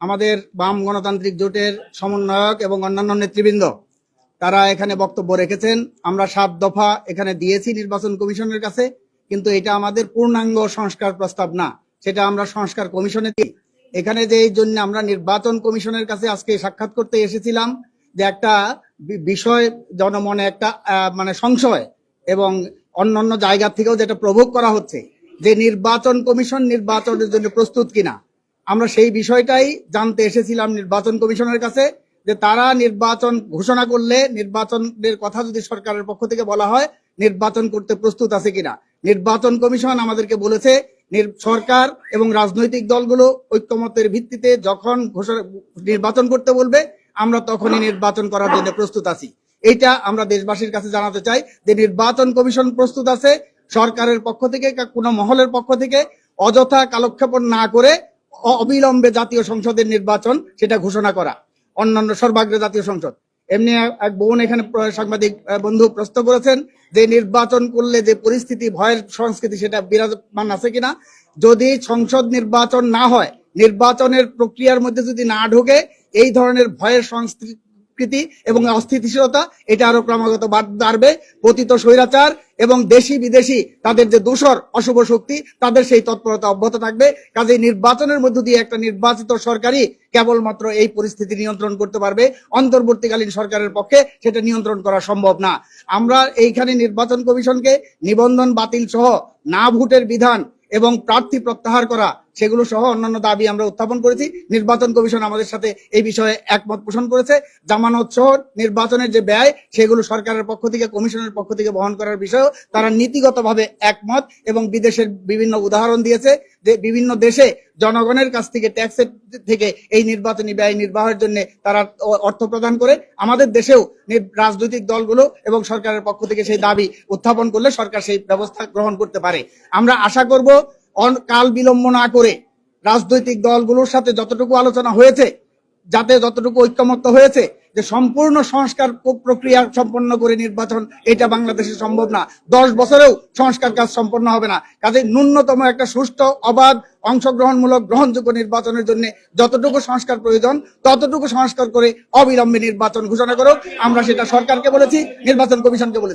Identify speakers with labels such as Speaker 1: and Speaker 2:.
Speaker 1: আমাদের বাম গণতান্ত্রিক জোটের সমন্বয়ক এবং অন্যান্য নেতৃবৃন্দ, তারা এখানে বক্তব্য রেখেছেন। আমরা সাত দফা এখানে দিয়েছি নির্বাচন কমিশনের কাছে, কিন্তু এটা আমাদের পূর্ণাঙ্গ সংস্কার প্রস্তাব না। সেটা আমরা সংস্কার কমিশনে দিই। এখানে যে এই জন্য আমরা নির্বাচন কমিশনের কাছে আজকে সাক্ষাৎ করতে এসেছিলাম যে একটা বিষয়, জনমনে একটা মানে সংশয় এবং অন্যান্য জায়গা থেকেও যেটা প্রভোগ করা হচ্ছে যে নির্বাচন কমিশন নির্বাচনের জন্য প্রস্তুত কিনা। আমরা সেই বিষয়টাই জানতে এসেছিলাম নির্বাচন কমিশনের কাছে যে তারা নির্বাচন ঘোষণা করলে নির্বাচনের কথা যদি সরকারের পক্ষ থেকে বলা হয়, নির্বাচন করতে প্রস্তুত আছে কিনা। নির্বাচন কমিশন আমাদেরকে বলেছে সরকার এবং রাজনৈতিক দলগুলো ঐক্যমতের ভিত্তিতে যখন ঘোষণা, নির্বাচন করতে বলবে, আমরা তখনই নির্বাচন করার জন্য প্রস্তুত আছি। এটা আমরা দেশবাসীর কাছে জানাতে চাই যে নির্বাচন কমিশন প্রস্তুত আছে, সরকারের পক্ষ থেকে কোনো মহলের পক্ষ থেকে অযথা কালক্ষেপণ না করে অবিলম্বে জাতীয় সংসদের নির্বাচন সেটা ঘোষণা করা। অন্যান্য সর্বাগ্রে জাতীয় সংসদ। এমনি এক- বোন এখানে সাংবাদিক বন্ধু প্রশ্ন করেছেন যে নির্বাচন করলে যে পরিস্থিতি, ভয়ের সংস্কৃতি সেটা বিরাজমান আছে কিনা? যদি সংসদ নির্বাচন না হয়, নির্বাচনের প্রক্রিয়ার মধ্যে যদি না ঢোকে, এই ধরনের ভয়ের সংস্কৃতি এবং অস্থিতিশীলতা, এটা আরও ক্রমাগত বাড়- বাড়বে। পতিত স্বৈরাচার এবং দেশি বিদেশি তাদের যে দূষর অশুভ শক্তি, তাদের সেই তৎপরতা অব্যাহত থাকবে। কাজে নির্বাচনের মধ্য দিয়ে একটা নির্বাচিত সরকারই কেবলমাত্র এই পরিস্থিতি নিয়ন্ত্রণ করতে পারবে। অন্তর্বর্তীকালীন সরকারের পক্ষে সেটা নিয়ন্ত্রণ করা সম্ভব না। আমরা এইখানে নির্বাচন কমিশনকে নিবন্ধন বাতিল সহ না ভোটের বিধান এবং প্রার্থী প্রত্যাহার করা সেগুলো সহ অন্যান্য দাবি আমরা উত্থাপন করেছি। নির্বাচন কমিশন আমাদের সাথে এই বিষয়ে একমত পোষণ করেছে। জামানত সহ নির্বাচনের যে ব্যয়, সেগুলো সরকারের পক্ষ থেকে, কমিশনের পক্ষ থেকে বহন করার বিষয়েও তারা নীতিগতভাবে একমত এবং বিদেশের বিভিন্ন উদাহরণ দিয়েছে যে বিভিন্ন দেশে জনগণের কাছ থেকে ট্যাক্সের থেকে এই নির্বাচনী ব্যয় নির্বাহের জন্য তারা অর্থ প্রদান করে। আমাদের দেশেও রাজনৈতিক দলগুলো এবং সরকারের পক্ষ থেকে সেই দাবি উত্থাপন করলে সরকার সেই ব্যবস্থা গ্রহণ করতে পারে। আমরা আশা করব কাল বিলম্ব না করে রাজনৈতিক দলগুলোর সাথে যতটুকু আলোচনা হয়েছে, যাতে যতটুকু ঐক্যমত্য হয়েছে, যে সম্পূর্ণ সংস্কার প্রক্রিয়া সম্পন্ন করে নির্বাচন, এটা বাংলাদেশে সম্ভব না। দশ বছরেও সংস্কার কাজ সম্পন্ন হবে না। কাজে ন্যূনতম একটা সুষ্ঠু, অবাধ, অংশগ্রহণমূলক, গ্রহণযোগ্য নির্বাচনের জন্য যতটুকু সংস্কার প্রয়োজন, ততটুকু সংস্কার করে অবিলম্বে নির্বাচন ঘোষণা করো আমরা সেটা সরকারকে বলেছি, নির্বাচন কমিশনকে বলেছি।